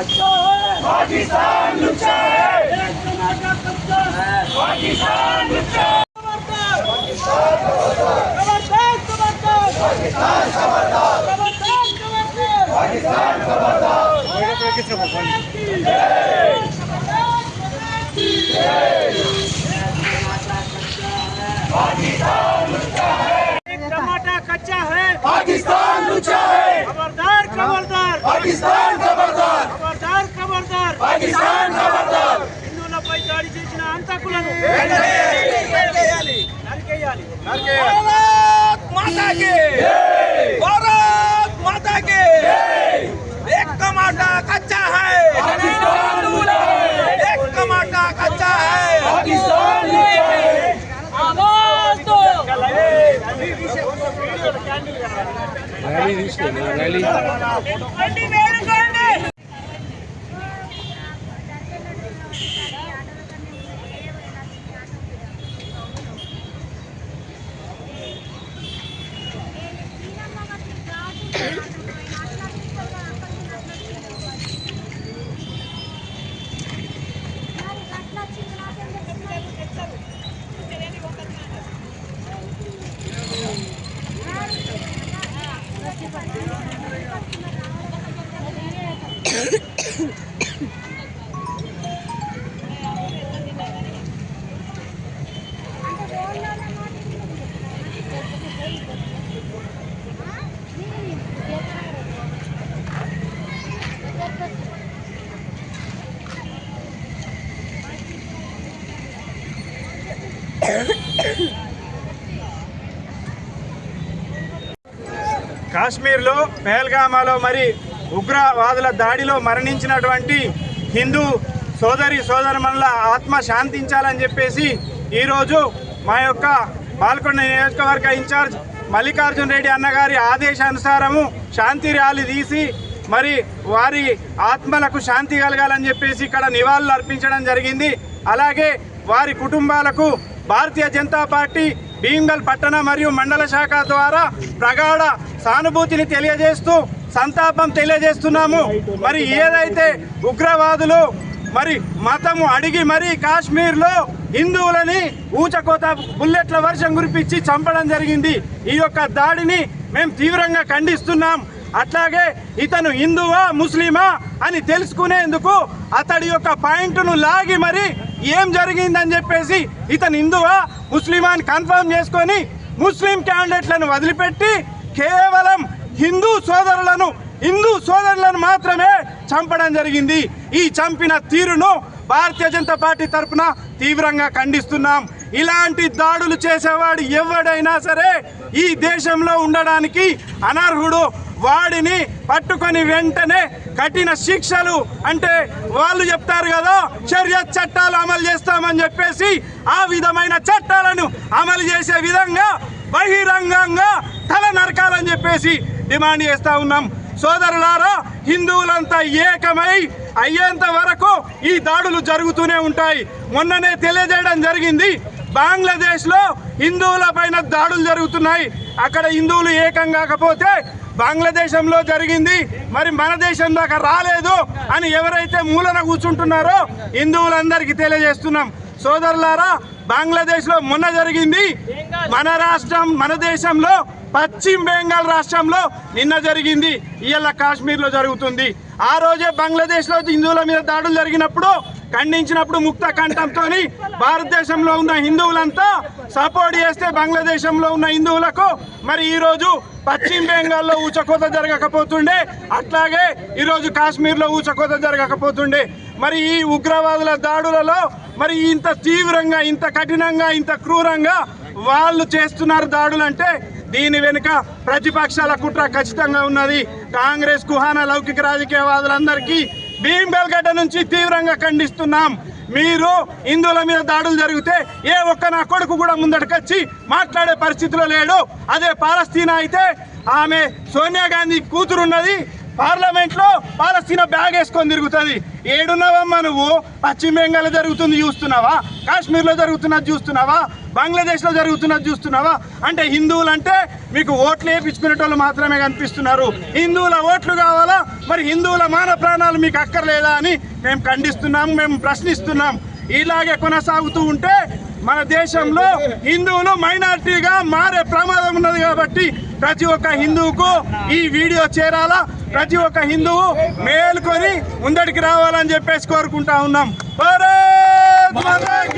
टमाटर कच्चा है पाकिस्तान लुच्चा है एक टमाटर कच्चा है पाकिस्तान लुच्चा है जबरदस्त जबरदस्त पाकिस्तान जबरदस्त దాడి చేసిన హంతకులను నరికేయాలి. నరికేయాలి भारत माता के भारत माता के एक टमाटर कच्चा है पाकिस्तान एक टमाटर कच्चा है पाकिस्तान आवाज दो కాశ్మీర్లో పెహల్గామాలో మరి ఉగ్రవాదుల దాడిలో మరణించినటువంటి హిందూ సోదరి సోదరమణుల ఆత్మ శాంతించాలని చెప్పేసి ఈరోజు మా యొక్క పాల్కొండ నియోజకవర్గ ఇన్ఛార్జ్ మల్లికార్జున్ రెడ్డి అన్నగారి ఆదేశానుసారము శాంతి ర్యాలీ తీసి మరి వారి ఆత్మలకు శాంతి కలగాలని చెప్పేసి ఇక్కడ నివాళులు అర్పించడం జరిగింది. అలాగే వారి కుటుంబాలకు భారతీయ జనతా పార్టీ భీమ్గల్ పట్టణ మరియు మండల శాఖ ద్వారా ప్రగాఢ సానుభూతిని తెలియజేస్తూ సంతాపం తెలియజేస్తున్నాము. మరి ఏదైతే ఉగ్రవాదులు మరి మతము అడిగి మరి కాశ్మీర్లో హిందువులని ఊచకోత బుల్లెట్ల వర్షం కురిపించి చంపడం జరిగింది. ఈ యొక్క దాడిని మేము తీవ్రంగా ఖండిస్తున్నాం. అట్లాగే ఇతను హిందువా ముస్లిమా అని తెలుసుకునేందుకు అతడి యొక్క పాయింట్ను లాగి మరి ఏం జరిగిందని చెప్పేసి ఇతను హిందువా ముస్లిమా అని కన్ఫర్మ్ చేసుకొని ముస్లిం క్యాండిడేట్లను వదిలిపెట్టి కేవలం హిందూ సోదరులను హిందూ సోదరులను మాత్రమే చంపడం జరిగింది. ఈ చంపిన తీరును భారతీయ జనతా పార్టీ తరఫున తీవ్రంగా ఖండిస్తున్నాం. ఇలాంటి దాడులు చేసేవాడు ఎవడైనా సరే ఈ దేశంలో ఉండడానికి అనర్హుడు. వాడిని పట్టుకొని వెంటనే కఠిన శిక్షలు అంటే వాళ్ళు చెప్తారు కదా షరియత్ చట్టాలు అమలు చేస్తామని చెప్పేసి ఆ విధమైన చట్టాలను అమలు చేసే విధంగా బహిరంగంగా తల నరకాలని చెప్పేసి డిమాండ్ చేస్తా ఉన్నాం. సోదరులారా హిందువులంతా ఏకమై అయ్యేంత వరకు ఈ దాడులు జరుగుతూనే ఉంటాయి. మొన్ననే తెలియజేయడం జరిగింది. బంగ్లాదేశ్లో హిందువుల పైన దాడులు జరుగుతున్నాయి. అక్కడ హిందువులు ఏకం కాకపోతే బంగ్లాదేశంలో జరిగింది. మరి మన దేశం దాకా రాలేదు అని ఎవరైతే మూలన కూర్చుంటున్నారో హిందువులందరికీ తెలియజేస్తున్నాం. సోదరులారా బంగ్లాదేశ్లో మొన్న జరిగింది. మన రాష్ట్రం మన దేశంలో పశ్చిమ బెంగాల్ రాష్ట్రంలో నిన్న జరిగింది. ఇవాళ కాశ్మీర్లో జరుగుతుంది. ఆ రోజే బంగ్లాదేశ్లో హిందువుల మీద దాడులు జరిగినప్పుడు ఖండించినప్పుడు ముక్త కంఠంతో భారతదేశంలో ఉన్న హిందువులంతా సపోర్ట్ చేస్తే బంగ్లాదేశంలో ఉన్న హిందువులకు మరి ఈరోజు పశ్చిమ బెంగాల్లో ఊచకోత జరగకపోతుండే అట్లాగే ఈరోజు కాశ్మీర్లో ఊచకోత జరగకపోతుండే. మరి ఈ ఉగ్రవాదుల దాడులలో మరి ఇంత తీవ్రంగా ఇంత కఠినంగా ఇంత క్రూరంగా వాళ్ళు చేస్తున్నారు దాడులు అంటే దీని వెనుక ప్రతిపక్షాల కుట్ర ఖచ్చితంగా ఉన్నది. కాంగ్రెస్ కుహాన లౌకిక రాజకీయవాదులందరికీ భీమ్గల్ గడ్డ నుంచి తీవ్రంగా ఖండిస్తున్నాం. మీరు హిందువుల మీద దాడులు జరిగితే ఏ ఒక్క నా కొడుకు కూడా ముందటకొచ్చి మాట్లాడే పరిస్థితిలో లేడు. అదే పాలస్తీనా అయితే ఆమె సోనియా గాంధీ కూతురున్నది. పార్లమెంట్లో పాలస్తీనా బ్యాగ్ వేసుకొని తిరుగుతుంది. ఏడున్నావమ్మా నువ్వు? పశ్చిమ బెంగాల్ జరుగుతుంది చూస్తున్నావా? కాశ్మీర్లో జరుగుతున్నది చూస్తున్నావా? బంగ్లాదేశ్లో జరుగుతున్నది చూస్తున్నావా? అంటే హిందువులు అంటే మీకు ఓట్లు వేయించుకునేటోళ్ళు మాత్రమే కనిపిస్తున్నారు. హిందువుల ఓట్లు కావాలా? మరి హిందువుల మాన ప్రాణాలు మీకు అక్కర్లేదా అని మేము ఖండిస్తున్నాం మేము ప్రశ్నిస్తున్నాం ఇలాగే కొనసాగుతూ ఉంటే మన దేశంలో హిందువులు మైనార్టీగా మారే ప్రమాదం ఉన్నది కాబట్టి ప్రతి ఒక్క హిందువుకు ఈ వీడియో చేరాలా? ప్రతి ఒక్క హిందువు మేల్కొని ముందడికి రావాలని చెప్పేసి కోరుకుంటా ఉన్నాం. భారత్